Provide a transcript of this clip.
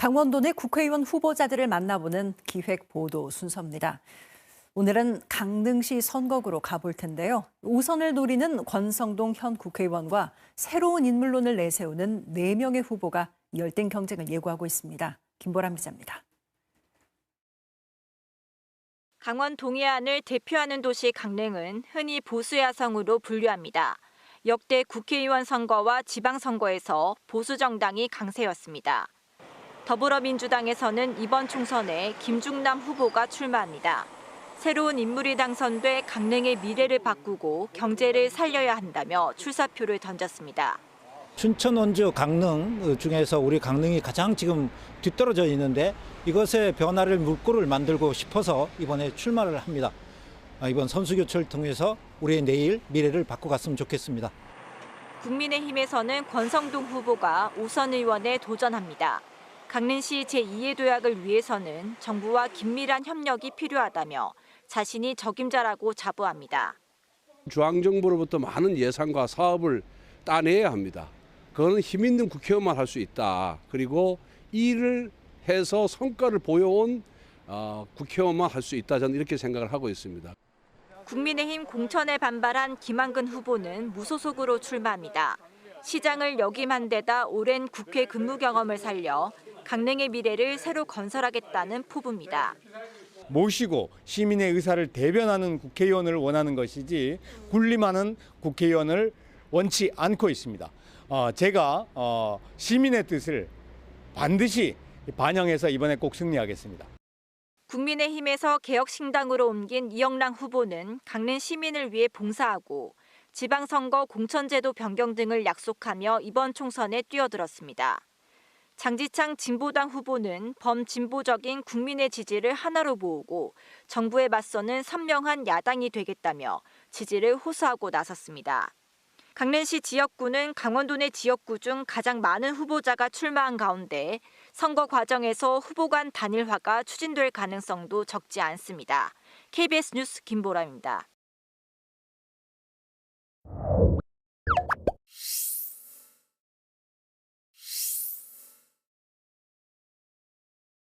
강원도 내 국회의원 후보자들을 만나보는 기획 보도 순서입니다. 오늘은 강릉시 선거구로 가볼 텐데요. 우선을 노리는 권성동 현 국회의원과 새로운 인물론을 내세우는 4명의 후보가 열띤 경쟁을 예고하고 있습니다. 김보람 기자입니다. 강원 동해안을 대표하는 도시 강릉은 흔히 보수야성으로 분류합니다. 역대 국회의원 선거와 지방선거에서 보수 정당이 강세였습니다. 더불어민주당에서는 이번 총선에 김중남 후보가 출마합니다. 새로운 인물이 당선돼 강릉의 미래를 바꾸고 경제를 살려야 한다며 출사표를 던졌습니다. 춘천, 원주, 강릉 중에서 우리 강릉이 가장 지금 뒤떨어져 있는데 이것의 변화를 물꼬를 만들고 싶어서 이번에 출마를 합니다. 아, 이번 선수 교체를 통해서 우리의 내일 미래를 바꿔갔으면 좋겠습니다. 국민의힘에서는 권성동 후보가 우선 의원에 도전합니다. 강릉시 제2의 도약을 위해서는 정부와 긴밀한 협력이 필요하다며 자신이 적임자라고 자부합니다. 중앙정부로부터 많은 예산과 사업을 따내야 합니다. 그거는 힘 있는 국회의원만 할 수 있다. 그리고 일을 해서 성과를 보여온 어, 국회의원만 할 수 있다. 저는 이렇게 생각을 하고 있습니다. 국민의힘 공천에 반발한 김한근 후보는 무소속으로 출마합니다. 시장을 역임한 데다 오랜 국회 근무 경험을 살려 강릉의 미래를 새로 건설하겠다는 포부입니다. 모시고 시민의 의사를 대변하는 국회의원을 원하는 것이지 군림하는 국회의원을 원치 않고 있습니다. 어, 제가 어, 시민의 뜻을 반드시 반영해서 이번에 꼭 승리하겠습니다. 국민의힘에서 개혁신당으로 옮긴 이영랑 후보는 강릉 시민을 위해 봉사하고 지방선거 공천제도 변경 등을 약속하며 이번 총선에 뛰어들었습니다. 장지창 진보당 후보는 범진보적인 국민의 지지를 하나로 모으고 정부에 맞서는 선명한 야당이 되겠다며 지지를 호소하고 나섰습니다. 강릉시 지역구는 강원도 내 지역구 중 가장 많은 후보자가 출마한 가운데 선거 과정에서 후보 간 단일화가 추진될 가능성도 적지 않습니다. KBS 뉴스 김보람입니다.